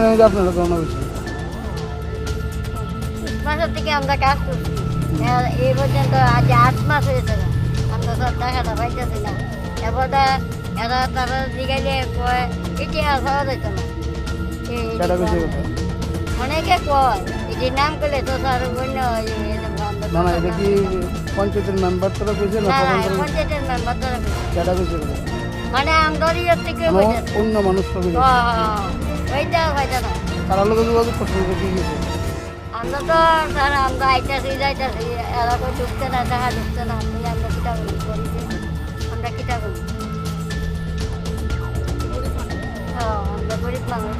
আপনারা করোনা হয়েছে মাসের থেকে আমরা কাজ করছি এই পর্যন্ত আজ আট মাস হয়েছে। আমরা সব টাকাটা পাইতেছি না। এরপরে এরা তারা জিগাইলে কয় ইতিহাস হওয়া যেত না। অনেকে কয় এটি নাম করলে তো স্যার অন্য না। না এটা কি পঞ্চায়েতের মেম্বার তারা কইছে না না প্রধান তারা- পঞ্চায়েতের মেম্বার তারা কইছে। মানে আমদরিয়ার থেকে অন্য মানুষ ওইটা না। তারা লোক যোগাযোগ করছে কি গেছে। আমরা তো স্যার আমরা আইতাছি যাইতাছি। এরা ঢুকতে না দেখা ঢুকতে না আমি আমরা কিটা আমরা কিটা করি আমরা গরিব মানুষ।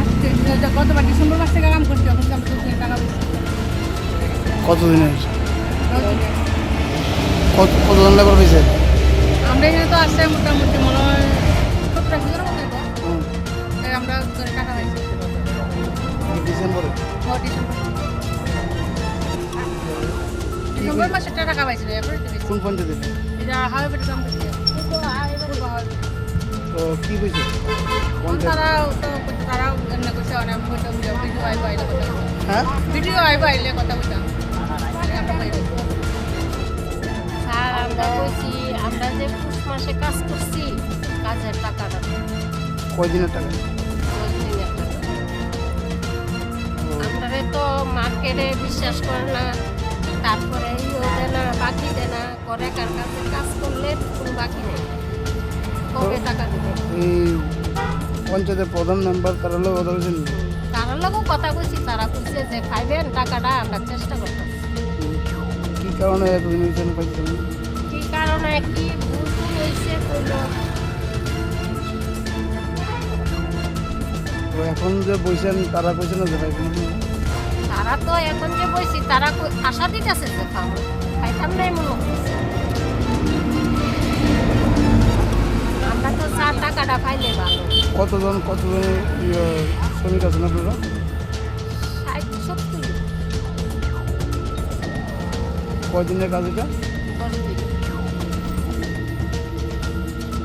আজকে যে গতবার ডিসেম্বর মাস থেকে কাম করছি এখন আমরা দশ টাকা পেয়েছি কতদিন হয়েছে দশ আমরা টাকা পাইছি ডিসেম্বরে? ডিসেম্বর। মাসে টাকা পাইছিল। কোন পঞ্চায়েতে এটা হাওয়া পেটে দাম তো কি কইছে পঞ্চায়েত তারাও তো তারাও এমনি করছে অনেক বলতাম ভিডিও আইব আইলে কথা হ্যাঁ? ভিডিও আইব আইলে কথা বলতাম। আমরা স্যার আমরা কইছি আমরা যে পুষ মাসে কাজ করছি কাজের টাকাটা কয়দিনের টাকা? মার্কেটে বিশ্বাস করে না তারপরে দেয় না বাকি দেয় না করে কার কাছে কাজ করলে কোনো বাকি নেই। কবে টাকা দেবে। এই পঞ্চায়েতের প্রধান মেম্বার তারা লোক কথা বলছেন? তারা লোকও কথা কইছি তারা কইছে যে খাইবেন টাকাটা আমরা চেষ্টা করতেছি কি কারণে এতদিন হয়েছে পাইছেন কি কারণে কি ভুল হয়েছে এখন যে বইছেন তারা কইছে না যে আপনি? তারা তো এখন যে বইছি তারা কই- আশা দিতেছে তো খাব খাইতাম নাই মনে হচ্ছে আমরা তো চার টাকাটা পাইলে ভালো। কতজন কতজন শ্রমিক আছেন আপনারা? ষাট সত্তর। কয়দিনের কাজ এটা?